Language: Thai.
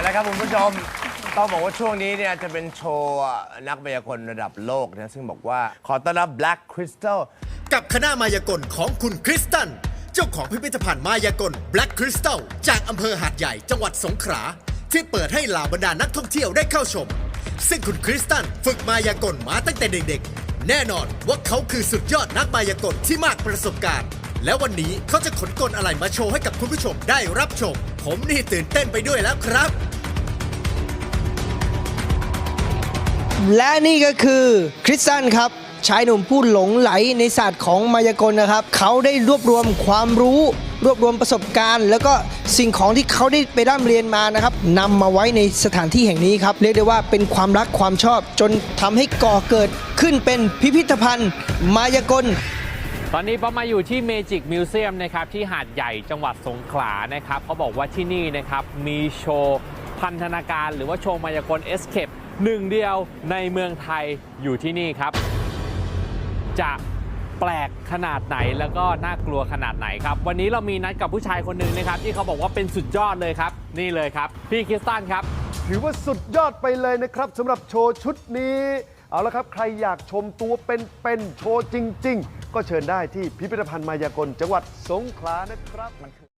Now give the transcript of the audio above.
แล้วครับคุณผู้ชมต้องบอกว่าช่วงนี้เนี่ยจะเป็นโชว์นักมายากลระดับโลกนะซึ่งบอกว่าขอต้อนรับ Black Crystal กับคณะมายากลของคุณคริสตัน เจ้าของพิพิธภัณฑ์มายากล Black Crystal จากอำเภอหาดใหญ่จังหวัดสงขลาที่เปิดให้เหล่าบรรดานักท่องเที่ยวได้เข้าชม ซึ่งคุณคริสตันฝึกมายากลมาตั้งแต่เด็กๆ แน่นอนว่าเขาคือสุดยอดนักมายากลที่มากประสบการณ์ และวันนี้เขาจะขนกลอะไรมาโชว์ให้กับคุณผู้ชมได้รับชม ผมนี่ตื่นเต้นไปด้วยแล้วครับ และนี่ก็คือคริสตันครับชายหนุ่มผู้หลงไหลในศาสตร์ของมายากลนะครับ เขาได้รวบรวมความรู้ รวบรวมประสบการณ์ แล้วก็สิ่งของที่เขาได้ไปร่ำเรียนมานะครับนำมาไว้ในสถานที่แห่งนี้ครับ เรียกได้ว่าเป็นความรักความชอบ จนทำให้ก่อเกิดขึ้นเป็นพิพิธภัณฑ์ มายากล ตอนนี้ป๊อปมาอยู่ที่เมจิกมิวเซียมนะครับที่หาดใหญ่จังหวัดสงขลานะครับเขาบอกว่าที่นี่นะครับมีโชว์พันธนาการหรือว่าโชว์มายากลเอสเคปหนึ่งเดียวในเมืองไทยอยู่ที่นี่ครับ จะแปลกขนาดไหนแล้วก็น่ากลัวขนาดไหนครับ วันนี้เรามีนัดกับผู้ชายคนหนึ่งนะครับ ที่เขาบอกว่าเป็นสุดยอดเลยครับ นี่เลยครับ พี่คริสตันครับ ถือว่าสุดยอดไปเลยนะครับสำหรับโชว์ชุดนี้ เอาละครับ ใครอยากชมตัวเป็นๆโชว์จริง ๆ ก็เชิญได้ที่พิพิธภัณฑ์มายากลจังหวัดสงขลานะครับ